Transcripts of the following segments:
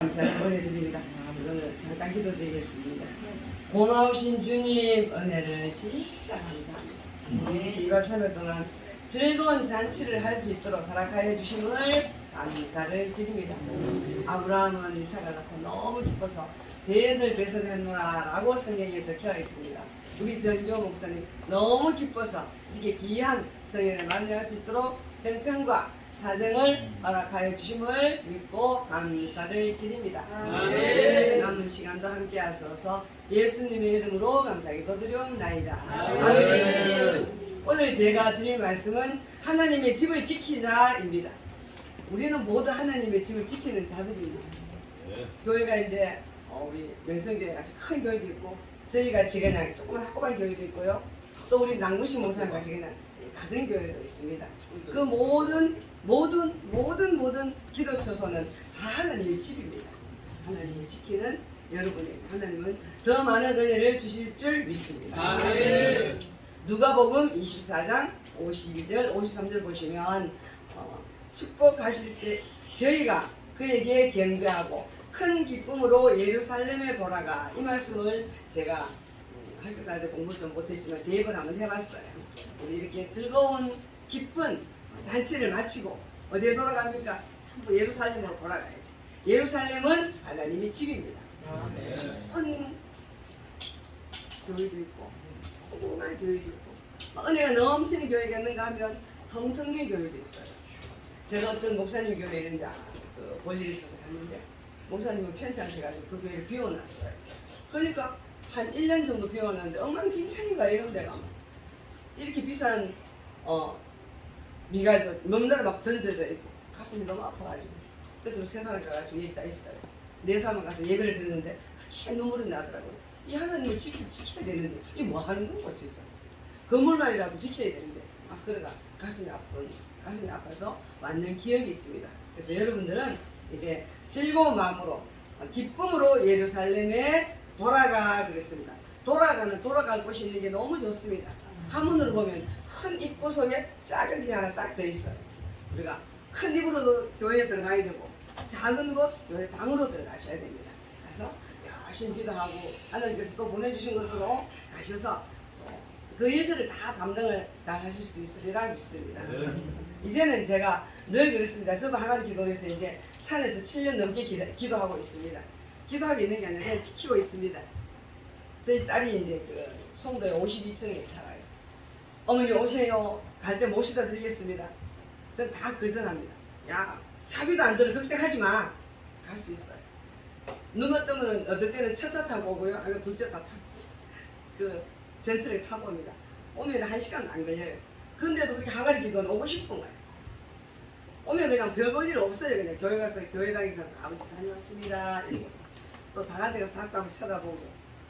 감사를 보내드립니다. 오늘 잠깐 기도드리겠습니다. 고마우신 주님 은혜를 진짜 감사합니다. 우리 2박 3일 동안 즐거운 잔치를 할 수 있도록 허락하여 주심을 감사를 드립니다. 아브라함은 이삭을 낳고 너무 기뻐서 대연을 배설했노라 라고 성경에 적혀 있습니다. 우리 전교 목사님 너무 기뻐서 이렇게 귀한 성경을 만나할 수 있도록 형편과 사정을 허락하여 주심을 믿고 감사를 드립니다. 아멘. 남은 시간도 함께 하소서 예수님의 이름으로 감사기도 드리옵나이다. 아멘. 아멘. 오늘 제가 드릴 말씀은 하나님의 집을 지키자입니다. 우리는 모두 하나님의 집을 지키는 자들입니다. 교회가 이제 어, 우리 명성교회 같이 큰 교회도 있고 저희 같이 그냥 조그만 학고반 교회도 있고요. 또 우리 남구시 목사님 같이 그냥 가정교회도 있습니다. 그 모든 모든 모든 모든 기도 처소는 다 하나님의 집입니다. 하나님이 지키는 여러분에게 하나님은 더 많은 은혜를 주실 줄 믿습니다. 아멘. 누가복음 24장 52절 53절 보시면 어, 축복하실 때 저희가 그에게 경배하고 큰 기쁨으로 예루살렘에 돌아가 이 말씀을 제가 음, 학교 다닐 때 공부 좀 못했지만 대입을 한번 해봤어요. 우리 이렇게 즐거운 기쁜 잔치를 마치고 어디에 돌아갑니까? 전부 예루살렘으로 돌아가요. 예루살렘은 하나님의 집입니다. 큰 교회도 있고 조그만 교회도 있고 막 은혜가 넘치는 교회가 있는가 하면 텅텅빈 교회도 있어요. 제가 어떤 목사님 교회에 이제 그 볼일이 있어서 갔는데 목사님은 편찮으셔가지고 그 교회를 비워놨어요. 그러니까 한 1년 정도 비워놨는데 엉망진창인가 이런 데가 막 이렇게 비싼 어 미갈도 넘나라 막 던져져 있고 가슴이 너무 아파가지고 그때 세상을 가가지고 여기 다 있어요. 내 삶에 가서 예배를 드렸는데 그렇게 눈물이 나더라고요. 이 하나님을 지키, 지켜야 되는데 이 뭐 하는 건가 진짜. 건물만이라도 지켜야 되는데 막 그러가 가슴이 아픈 가슴이 아파서 왔는 기억이 있습니다. 그래서 여러분들은 이제 즐거운 마음으로 기쁨으로 예루살렘에 돌아가 그랬습니다. 돌아가는 돌아갈 곳이 있는 게 너무 좋습니다. 한문으로 보면 큰 입구 속에 작은 입이 하나 딱 돼 있어요. 우리가 큰 입으로도 교회에 들어가야 되고 작은 곳 교회 방으로 들어가셔야 됩니다. 그래서 열심히 기도하고 하나님께서 또 보내주신 곳으로 가셔서 그 일들을 다 감당을 잘 하실 수 있으리라 믿습니다. 그래서 이제는 제가 늘 그랬습니다. 저도 항아리 기도에서 이제 산에서 7년 넘게 기도, 기도하고 있습니다. 기도하고 있는 게 아니라 그냥 지키고 있습니다. 저희 딸이 이제 그 송도에 52층에 살아요. 어머니 오세요. 갈 때 모시다 드리겠습니다. 전 다 거절합니다. 야, 차비도 안 들어 걱정하지 마. 갈 수 있어요. 눈만 뜨면 어떨 때는 첫차 타고 오고요. 아니면 둘째 차 타고. 그 전철에 타고 옵니다. 오면 한 시간 안 걸려요. 근데도 그렇게 항아리 기도는 오고 싶은 거예요. 오면 그냥 별 볼 일 없어요. 그냥 교회 가서 교회 다니면서 아버지 다녀왔습니다. 이러고. 또 다가대 가서 학도 한번 쳐다보고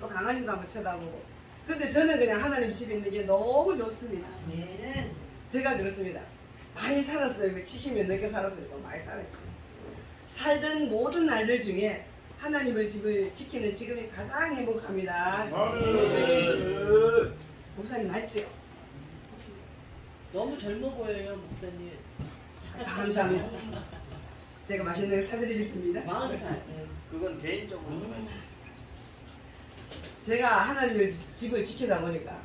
또 강아지도 한번 쳐다보고 근데 저는 그냥 하나님 집에 있는 게 너무 좋습니다. 제가 그렇습니다. 많이 살았어요. 70년 넘게 살았어요. 또 많이 살았지. 살던 모든 날들 중에 하나님을 집을 지키는 지금이 가장 행복합니다. 목사님 맞지요? 너무 젊어 보여요, 목사님. 감사합니다. 제가 맛있는 거 사드리겠습니다. 40살. 그건 개인적으로 좀 제가 하나님을 지- 집을 지키다 보니까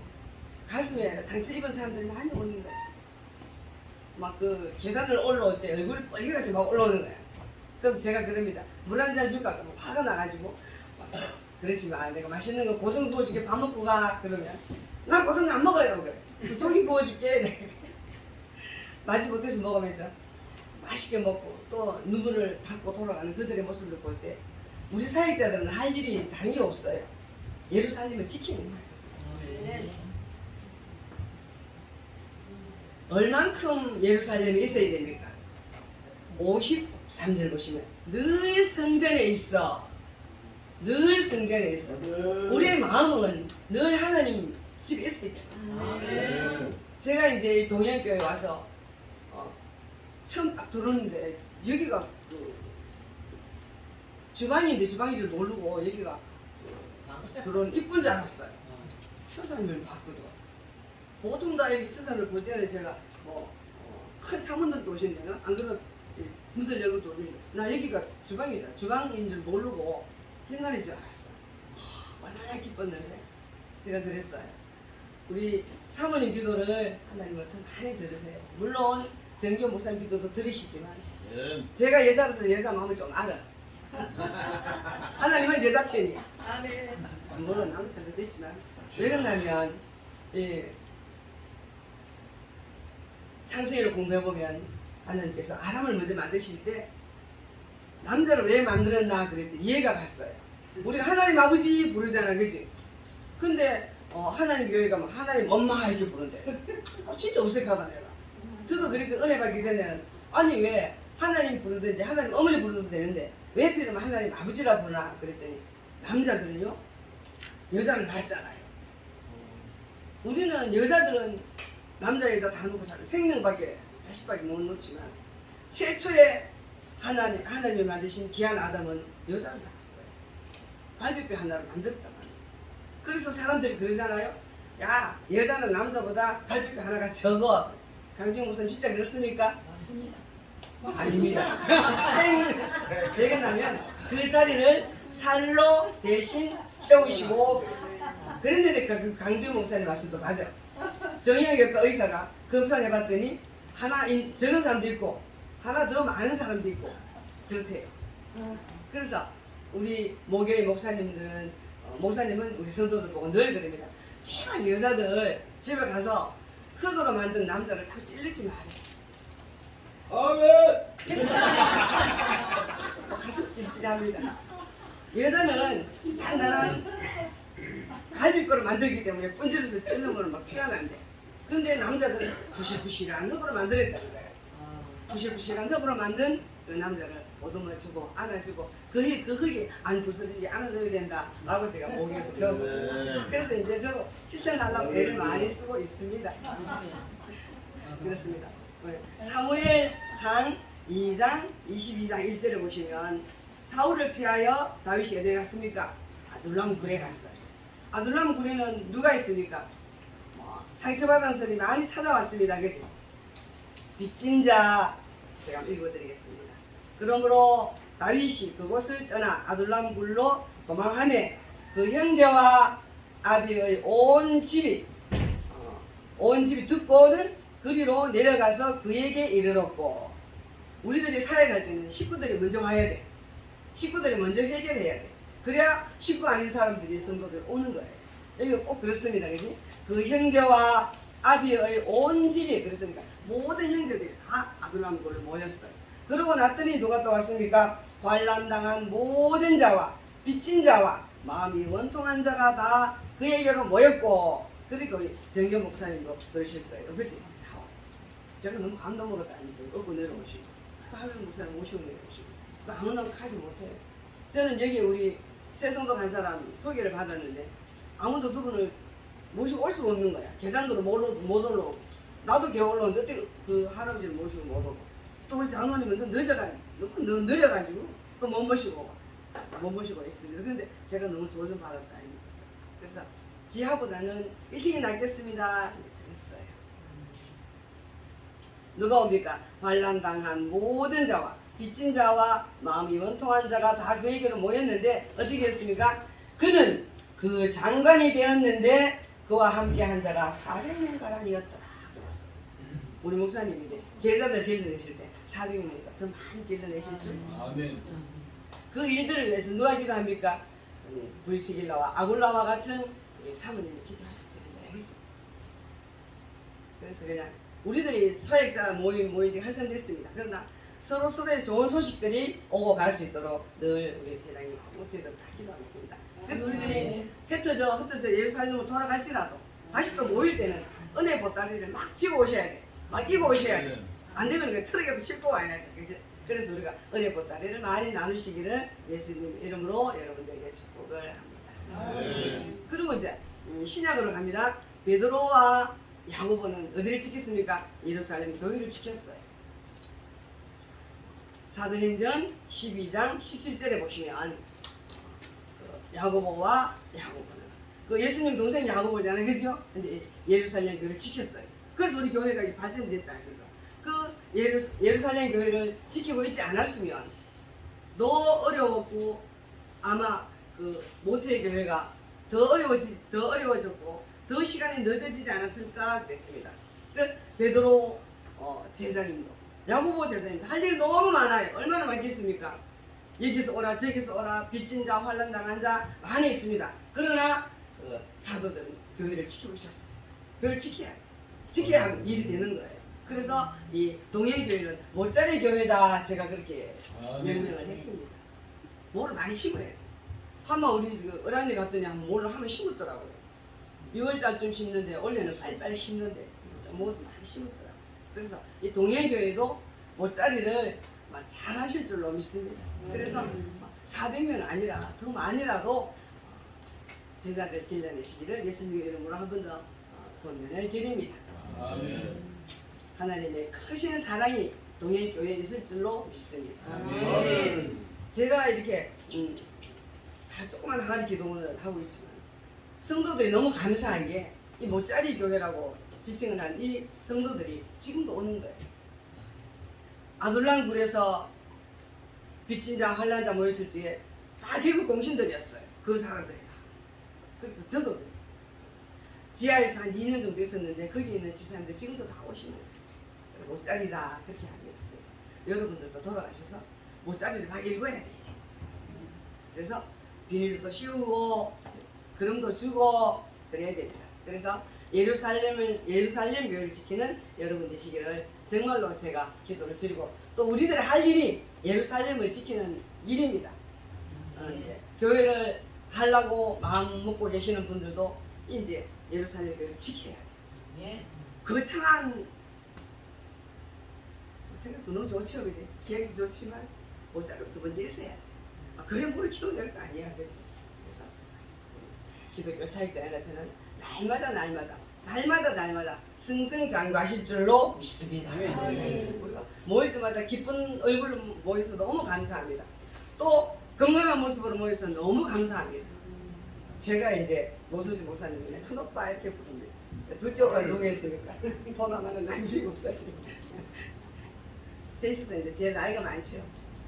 가슴에 상처 입은 사람들이 많이 오는 거예요. 막 그 계단을 올라올 때 얼굴이 빨개가지고 막 올라오는 거예요. 그럼 제가 그럽니다. 물 한 잔 줄까? 그러면 화가 나가지고 막 그러지 마. 내가 맛있는 거 고등 구워줄게 밥 먹고 가. 그러면 나 고등 안 먹어요. 그래. 조기 구워줄게. 네. 마지 못해서 먹으면서 맛있게 먹고 또 눈물을 닦고 돌아가는 그들의 모습을 볼 때 우리 사역자들은 할 일이 당연히 없어요. 예루살렘을 지키는 거예요. 얼만큼 예루살렘에 있어야 됩니까? 53절 보시면 늘 성전에 있어. 늘 성전에 있어. 우리의 마음은 늘 하나님 집에 있어야 돼. 제가 이제 이 동양교회 와서 어, 처음 딱 들었는데 여기가 그 주방인데 주방인 줄 모르고 여기가 그 들어온 입구인 줄 알았어요. 서산을 봤거든. 보통 다 여기 서산을 볼 때는 제가 뭐큰 창문들도 오신대요. 안 그러면 문을 열고 돌리는 나 여기가 주방이잖아 주방인 줄 모르고 현관인 줄 알았어 얼마나 기뻤는데 제가 그랬어요 우리 사모님 기도를 하나님은 더 많이 들으세요 물론 정교 목사님 기도도 들으시지만 예. 제가 여자로서 여자 마음을 좀 알아 하나님은 여자 편이야 아멘. 물론 남의 편도 됐지만 왜 그러냐면 이 창세기를 공부해 보면 하나님께서 아담을 먼저 만드실 때 남자를 왜 만들었나 그랬더니 이해가 갔어요. 우리가 하나님 아버지 부르잖아, 그지? 근데 어, 하나님 교회 가면 하나님 엄마 이렇게 부른대. 어, 진짜 어색하다 내가. 저도 그렇게 은혜 받기 전에는 아니 왜 하나님 부르든지 하나님 어머니 부르도 되는데 왜 필요면 하나님 아버지라 부르나 그랬더니 남자들은요 여자를 낳았잖아요. 우리는 여자들은 남자 여자 다 놓고 살 생명밖에 자식밖에 못 놓지만 최초에 하나님 하나님이 만드신 귀한 아담은 여자를 낳았어요. 갈비뼈 하나를 만들었단 말이에요. 그래서 사람들이 그러잖아요. 야 여자는 남자보다 갈비뼈 하나가 적어. 강지용 목사님 진짜 그렇습니까? 맞습니다. 아닙니다. 되게 나면 그 자리를 살로 대신 채우시고. 그랬는데 그 강지우 목사님 말씀도 맞아. 정형외과 의사가 검사를 해봤더니 하나 인- 적은 사람도 있고 하나 더 많은 사람도 있고 그렇대요. 그래서 우리 모교의 목사님들은 어, 목사님은 우리 성도들 보고 늘 그럽니다. 제발 여자들 집에 가서 흙으로 만든 남자를 자꾸 찔리지 마라. 아멘. 가슴 찔찔합니다. 여자는 단단한 갈비뼈를 만들기 때문에 끈질러서 찔는 거는 막 피가 난대. 근데 남자들은 부실부실한 흙으로 만들었다는 거예요. 부실부실한 흙으로 만든 그 남자를 보듬어주고 안아주고 그, 흙- 그 흙이 안 부서지게 안아줘야 된다라고 제가 모기에서 배웠어요. 네. 그래서 이제 저도 실천하려고 애를 많이 쓰고 있습니다. 그렇습니다. 네. 사무엘 상 2장 22장 1절에 보시면 사울을 피하여 다윗이 어디에 갔습니까? 아둘람 굴에 갔어요. 아둘람 굴에는 누가 있습니까? 뭐, 상처받은 사람이 많이 찾아왔습니다. 그죠? 빚진 자 제가 읽어드리겠습니다. 그러므로 다윗이 그곳을 떠나 아둘람 굴로 도망하매 그 형제와 아비의 온 집이 어, 온 집이 듣고는 그리로 내려가서 그에게 이르렀고 우리들이 사역할 때는 식구들이 먼저 와야 돼. 식구들이 먼저 해결해야 돼. 그래야 식구 아닌 사람들이 성도들 오는 거예요. 여기가 꼭 그렇습니다. 그지? 그 형제와 아비의 온 집이 그렇습니까? 모든 형제들이 다 아브라함 골로 모였어요. 그러고 났더니 누가 또 왔습니까? 관람당한 모든 자와 빚진 자와 마음이 원통한 자가 다 그에게로 모였고 그리고 우리 정교 목사님도 그러실 거예요. 그렇지? 제가 너무 감동으로 다니고 얻고 내려오시고 또 하면 목사님 오시고 내려오시고 또 아무나 가지 못해요. 저는 여기 우리 새성도 간 사람 소개를 받았는데 아무도 그분을 모시고 올 수가 없는 거야. 계단으로 못, 올라- 못 올라오고 나도 겨우 올라오는데 그 할아버지를 모시고 못 오고 또 우리 장로님은 또 늦어가 너무 느- 느려가지고 또 못 모시고 못 모시고 있습니다. 근데 제가 너무 도전 받았다. 그래서 지하보다는 일찍이 낫겠습니다. 그랬어요. 누가 옵니까? 반란당한 모든 자와 빚진 자와 마음이 원통한 자가 다 그에게로 모였는데 어떻게 했습니까? 그는 그 장관이 되었는데 그와 함께 한 자가 400명 가량이었더라. 그랬어요. 우리 목사님 이제 제자들 길러내실 때 400명보다 더 많이 길러내실 줄 믿습니다. 아멘. 그 일들을 위해서 누가 기도합니까? 음, 브리스길라와 아굴라와 같은 사모님이 기도하실 때는 그지 그래서 그냥 우리들이 서액자 모임 모인 지 한참 됐습니다. 그러나 서로 서로의 좋은 소식들이 오고 갈 수 있도록 늘 우리 회장님 저희들 다 기도하겠습니다. 그래서 우리들이 흩어져 흩어져 예루살렘으로 돌아갈지라도 다시 또 모일 때는 은혜 보따리를 막 지고 오셔야 돼. 막 이고 오셔야 돼. 안 되면 그 트럭에도 싣고 와야 돼. 그지? 그래서 우리가 은혜 보따리를 많이 나누시기를 예수님 이름으로 여러분들에게 축복을 합니다. 네. 그리고 이제 음, 신약으로 갑니다. 베드로와 야고보는 어디를 지켰습니까? 예루살렘 교회를 지켰어요. 사도행전 12장 17절에 보시면 그 야고보와 야고보는 그 예수님 동생 야고보잖아요, 그죠? 근데 예루살렘 교회를 지켰어요. 그래서 우리 교회가 이 발전됐다 이거. 그 예루, 예루살렘 교회를 지키고 있지 않았으면 더 어려웠고 아마 그 모태 교회가 더 어려워지 더 어려워졌고 더 시간이 늦어지지 않았을까 그랬습니다. 그 베드로 어, 제자님도 야고보 제자님도 할 일이 너무 많아요. 얼마나 많겠습니까? 여기서 오라 저기서 오라 빚진 자 환란 당한 자 많이 있습니다. 그러나 그 사도들은 교회를 지키고 있었어요. 교회를 지켜야 돼. 지켜야 일이 되는 거예요. 그래서 이 동해교회는 모짜리 교회다 제가 그렇게 명명을 했습니다. 뭐를 많이 심어야 돼. 한번 우리 그 어란에 갔더니 한번 뭐를 한번 심었더라고요. 6월달쯤 심는데 원래는 빨리빨리 심는데 뭐를 많이 심었더라고요. 그래서 이 동해교회도 모짜리를 막 잘하실 줄로 믿습니다. 그래서 400명 아니라 더 많이라도 제자들 길러내시기를 예수님의 이름으로 한 번 더 권면을 드립니다. 하나님의 크신 사랑이 동해교회에 있을 줄로 믿습니다. 아멘. 제가 이렇게 음, 다 조그만 항아리 기도문을 하고 있지만 성도들이 너무 감사한 게이 모짜리 교회라고 지칭을 한 이 성도들이 지금도 오는 거예요. 아둘랑굴에서 빚진 자, 환란 자 모였을 적에 다 개그 공신들이었어요. 그 사람들이 다. 그래서 저도 지하에서 한 2년 정도 있었는데 거기 있는 집사님들 지금도 다 오시는 거예요. 모짜리다 그렇게 합니다. 그래서 여러분들도 돌아가셔서 모짜리를 막 읽어야 되지. 그래서 비닐도 씌우고 그림도 주고 그래야 됩니다. 그래서 예루살렘을 예루살렘 교회를 지키는 여러분 되시기를 정말로 제가 기도를 드리고 또 우리들의 할 일이 예루살렘을 지키는 일입니다. 어, 이제 교회를 하려고 마음 먹고 계시는 분들도 이제 예루살렘 교회를 지켜야 돼요. 거창한 생각도 너무 좋죠, 그지? 기획도 좋지만 모짜리부터 먼저 있어야 돼. 아, 그래 뭘 키워낼 거 아니야, 그렇지? 기독교 사역자 연합회는 날마다 날마다 날마다 날마다 승승장구하실 줄로 믿습니다. 아멘. 우리가 모일 때마다 기쁜 얼굴로 모여서 너무 감사합니다. 또 건강한 모습으로 모여서 너무 감사합니다. 제가 이제 모서리 목사님이 큰 오빠 이렇게 부릅니다. 둘째 오빠 누구였습니까? 보나마는 남주희 목사님. 셋이서 이제 제일 나이가 많죠.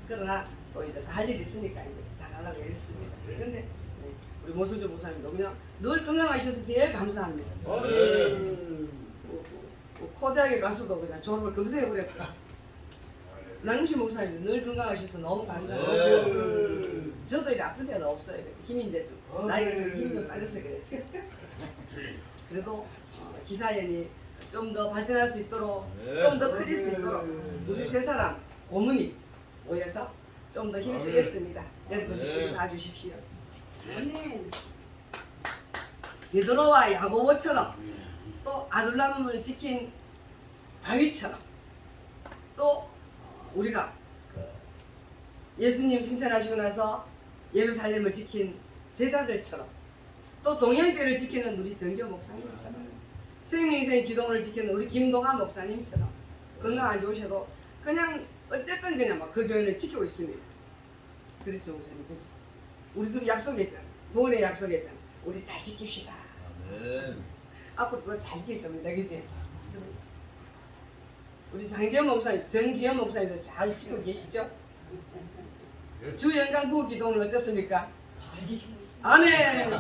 그러나 또 이제 할 일 있으니까 이제 잘하려고 했습니다. 근데 우리 모서리 목사님도 그냥 늘 건강하셔서 제일 감사합니다. 뭐, 뭐, 코대학에 가서도 그냥 졸업을 검색해 버렸어. 남시 목사님도 늘 건강하셔서 너무 감사하고 저도 이제 아픈 데는 없어요. 힘이 이제 좀 나이가 있어서 힘이 좀 빠져서 그랬지. 그래도 어, 기사연이 좀 더 발전할 수 있도록 좀 더 커질 수 있도록 우리 세 사람 고문이 모여서 좀 더 힘쓰겠습니다. 여러분들 도 봐주십시오. 아멘. 베드로와 야고보처럼 또 아둘람을 지킨 다윗처럼 또 어, 우리가 그 예수님 칭찬하시고 나서 예루살렘을 지킨 제자들처럼 또 동양교를 지키는 우리 정교 목사님처럼 생명생 기도원을 지키는 우리 김동환 목사님처럼 건강 안 좋으셔도 그냥 어쨌든 그냥 막 그 교회를 지키고 있습니다. 그래서 목사님 그죠? 우리도 약속했잖아. 노래 약속했잖아. 우리 잘 지킵시다. 앞으로 그거 잘 지킬 겁니다. 그지? 우리 장지현 목사님, 정지현 목사님도 잘 지키고 계시죠? 주 연간 구호 기도는 어떻습니까? 아멘!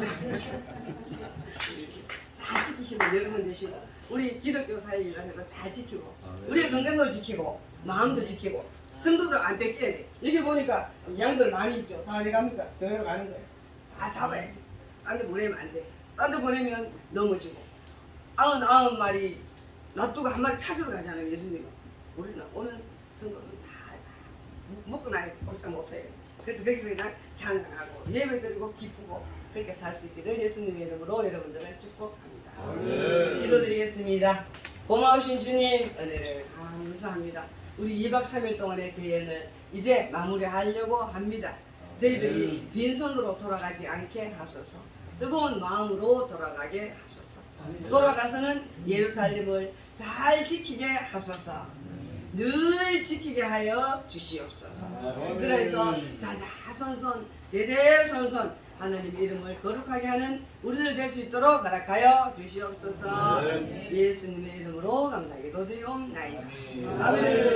잘 지키시는 여러분 되시고 우리 기독교 사회일을 잘 지키고 우리의 건강도 지키고 마음도 지키고 성도들 안 뺏겨야 돼. 여기 보니까 양들 많이 있죠. 다 어디 갑니까? 교회로 가는 거예요. 다 잡아야 돼. 딴 데 보내면 안 돼. 딴 데 보내면 넘어지고. 아흔 아홉 마리 놔두고 한 마리 찾으러 가잖아요. 예수님은. 우리는 오는 성도는 다, 다 먹고 나야 꼼짝 못해요. 그래서 거기서 그냥 찬양하고 예배 드리고 기쁘고 그렇게 살 수 있기를 예수님의 이름으로 여러분들을 축복합니다. 아멘. 기도드리겠습니다. 고마우신 주님 은혜를 감사합니다. 우리 2박 3일 동안의 대회를 이제 마무리하려고 합니다. 저희들이 빈손으로 돌아가지 않게 하소서. 뜨거운 마음으로 돌아가게 하소서. 돌아가서는 예루살렘을 잘 지키게 하소서. 늘 지키게 하여 주시옵소서. 그래서 자자손손 대대손손 하나님 이름을 거룩하게 하는 우리들 될 수 있도록 허락하여 주시옵소서. 네. 예수님의 이름으로 감사하게 도드리옵나이다. 아멘.